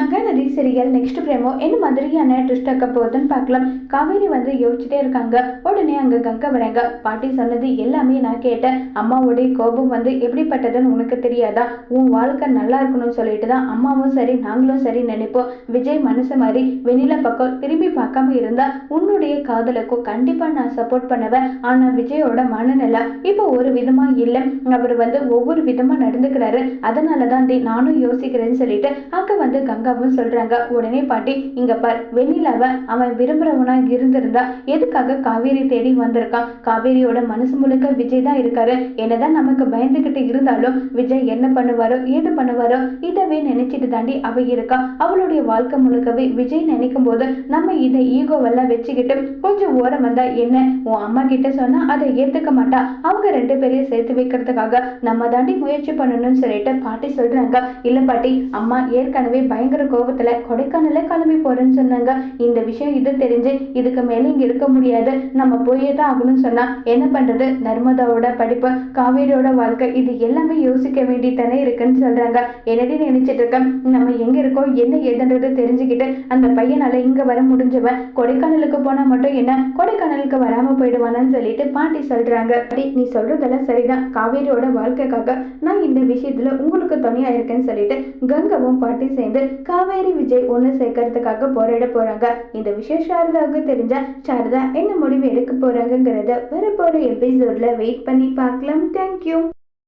Mahanadi serial next பிரேமோ என்ன மாதிரியான twist ஆக்க போகுதுன்னு பார்க்கலாம். காவேரி வந்து யோசிச்சுட்டே இருக்காங்க. உடனே அங்கே கங்கை வராங்க. பாட்டி சொன்னது எல்லாமே நான் கேட்டேன். அம்மாவுடைய கோபம் வந்து எப்படிப்பட்டதுன்னு உனக்கு தெரியாதா? உன் வாழ்க்கை நல்லா இருக்கணும்னு சொல்லிட்டு தான் அம்மாவும் சரி நாங்களும் சரி நினைப்போம். விஜய் மனசு மாதிரி வெண்ணில பக்கம் திரும்பி பார்க்காம இருந்தா உன்னுடைய காதலுக்கும் கண்டிப்பா நான் சப்போர்ட் பண்ணுவேன். ஆனா விஜயோட மனநிலை இப்போ ஒரு விதமா இல்லை. அவர் வந்து ஒவ்வொரு விதமா நடந்துக்கிறாரு. அதனால தான் நானும் யோசிக்கிறேன்னு சொல்லிட்டு அங்க வந்து கங்காவும் சொல்றாங்க. உடனே பாட்டி இங்க பார் வெண்ணிலாவை அவன் விரும்புறவனா இருந்திருந்தா எதுக்காக காவேரி தேடி வந்திருக்கான்? காவேரியோட மனசு முழுக்க விஜய் தான் இருக்காரு. என்னதான் நமக்கு பயந்துகிட்டு இருந்தாலும் விஜய் என்ன பண்ணுவாரோ ஏது பண்ணுவாரோ இதவே நினைச்சிட்டு தாண்டி அவ இருக்கா. அவளுடைய வாழ்க்கை முழுக்கவே விஜய் நினைக்கும் போது நம்ம இதை ஈகோவெல்லாம் வச்சுக்கிட்டு கொஞ்சம் ஓரம் வந்தா என்ன? உன் அம்மா கிட்ட சொன்னா அதை ஏத்துக்க மாட்டா. அவங்க ரெண்டு பேரையும் சேர்த்து வைக்கிறதுக்காக நம்ம தாண்டி முயற்சி பண்ணணும்னு சொல்லிட்டு பாட்டி சொல்றாங்க. இல்ல பாட்டி அம்மா ஏற்கனவே பயங்கர கோபத்துல கொடைக்கானல கிளம்பி போறேன்னு சொன்னாங்க. இந்த விஷயம் இது தெரிஞ்சு இதுக்கு மேல இங்க இருக்க முடியாது. நம்ம போயே தான் ஆகணும்னு சொன்னா என்ன பண்றது? நர்மதாவோட படிப்பு காவேரியோட வாழ்க்கை இது எல்லாமே யோசிக்க வேண்டியதானே இருக்குன்னு சொல்றாங்க. என்னடி நினைச்சிட்டு இருக்கேன் நம்ம எங்க இருக்கோம்? என்ன ஏதுன்றது தெரிஞ்சுக்கிட்டு அந்த பையனால இங்க வர முடிஞ்சவன் கொடைக்கானலுக்கு போனா மட்டும் என்ன? கொடைக்கானலுக்கு வராம போயிடுவானு சொல்லிட்டு பாட்டி சொல்றாங்க. பாட்டி நீ சொல்றதெல்லாம் சரிதான். காவேரியோட வாழ்க்கைக்காக நான் இந்த விஷயத்துல உங்களுக்கு துணையா இருக்கேன்னு சொல்லிட்டு கங்காவும் பாட்டி சேர்ந்து காவேரி விஜய் ஒன்று சேர்க்கறதுக்காக போராட போகிறாங்க இந்த விஷயம் சாரதாவுக்கு தெரிஞ்சால் சாரதா என்ன முடிவு எடுக்க போகிறாங்கங்கிறத வரப்போகிற எபிசோட்ல வெயிட் பண்ணி பார்க்கலாம். தேங்க்யூ